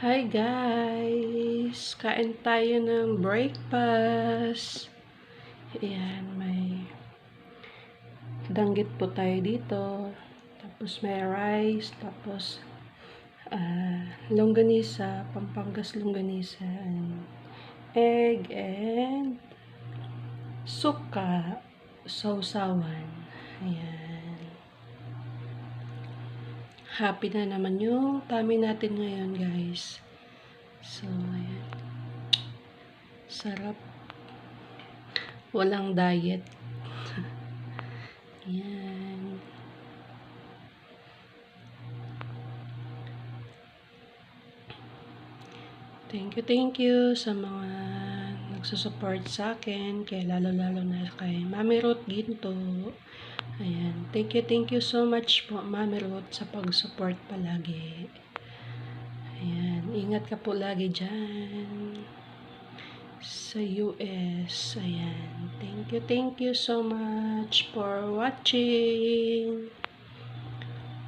Hi guys! Kain tayo ng breakfast. Ayan, may danggit po tayo dito. Tapos may rice. Tapos ah, longganisa, pampangas longganisa. And egg and suka, sausawan. Ayan. Happy na naman yung tummy natin ngayon, guys. So, ayan. Sarap. Walang diet. ayan. Thank you, thank you sa mga nagsusupport sa akin. Kaya lalo-lalo na kay Mami Ruth Ginto. Ayan. Thank you, thank you so much po, Mami Ruth, sa pag-support palagi. Ayan. Ingat ka po lagi dyan. Sa US. Ayan. Thank you, thank you so much for watching.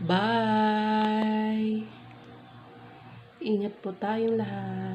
Bye! Ingat po tayong lahat.